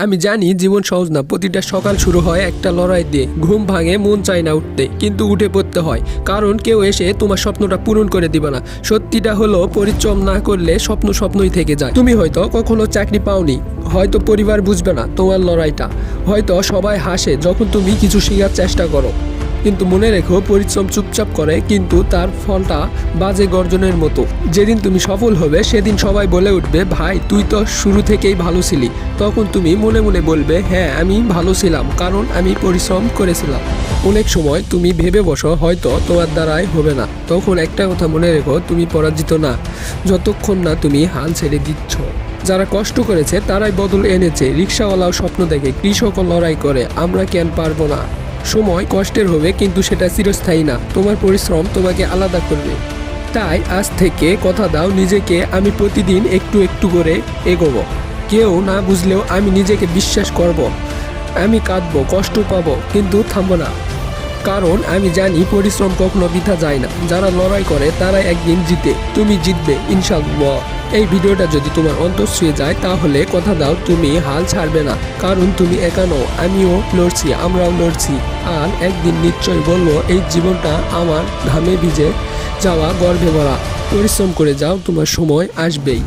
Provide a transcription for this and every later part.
আমি জানি জীবন সহজ না, প্রতিটা সকাল শুরু হয় একটা লড়াই দিয়ে। ঘুম ভাঙে, মন চায় না উঠতে, কিন্তু উঠে পড়তে হয়। কারণ কেউ এসে তোমার স্বপ্নটা পূরণ করে দিবে না। সত্যিটা হলো, পরিশ্রম না করলে স্বপ্ন স্বপ্নই থেকে যায়। তুমি হয়তো কখনো চাকরি পাওনি, হয়তো পরিবার বুঝবে না তোমার লড়াইটা। হয়তো সবাই হাসে যখন তুমি কিছু শেখার চেষ্টা করো। কিন্তু মনে রেখো, পরিশ্রম চুপচাপ করে, কিন্তু তার ফলটা বাজে গর্জনের মতো। যেদিন তুমি সফল হবে, সেদিন সবাই বলে উঠবে, ভাই, তুই তো শুরু থেকেই ভালো ছিলি। তখন তুমি মনে মনে বলবে হ্যাঁ আমি ভালো ছিলাম, কারণ আমি পরিশ্রম করেছিলাম। অনেক সময় তুমি ভেবে বসো, হয়তো তোমার দ্বারাই হবে না। তখন একটা কথা মনে রেখো, তুমি পরাজিত না। যতক্ষণ না তুমি হাল ছেড়ে দিচ্ছ। যারা কষ্ট করেছে, তারাই বদল এনেছে। রিক্সাওয়ালাও স্বপ্ন দেখে, কৃষকও লড়াই করে। আমরা কেন পারব না? সময় কষ্টের হবে, কিন্তু সেটা চিরস্থায়ী না। তোমার পরিশ্রম তোমাকে আলাদা করবে। তাই আজ থেকে কথা দাও নিজেকে, আমি প্রতিদিন একটু একটু করে এগোব। কেউ না বুঝলেও আমি নিজেকে বিশ্বাস করব। আমি কাঁদবো, কষ্ট পাবো, কিন্তু থামবো না। কারণ আমি জানি পরিশ্রম কখনো বৃথা যায় না। যারা লড়াই করে, তারাই একদিন জিতে। তুমি জিতবে ইনশাল্লাহ এই ভিডিওটা যদি তোমার অন্তর ছুঁয়ে যায়, তাহলে কথা দাও, তুমি হাল ছাড়বে না। কারণ তুমি একা নও, আমিও লড়ছি, আমরাও লড়ছি। আর একদিন নিশ্চয় বলব, এই জীবনটা আমার ঘামে ভিজে যাওয়া, গর্বে ভরা। পরিশ্রম করে যাও, তোমার সময় আসবেই।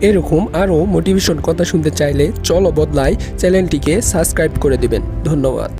এরকম আরও মোটিভেশন কথা শুনতে চাইলে, চলো বদলাই চ্যানেলটিকে সাবস্ক্রাইব করে দিবেন। ধন্যবাদ।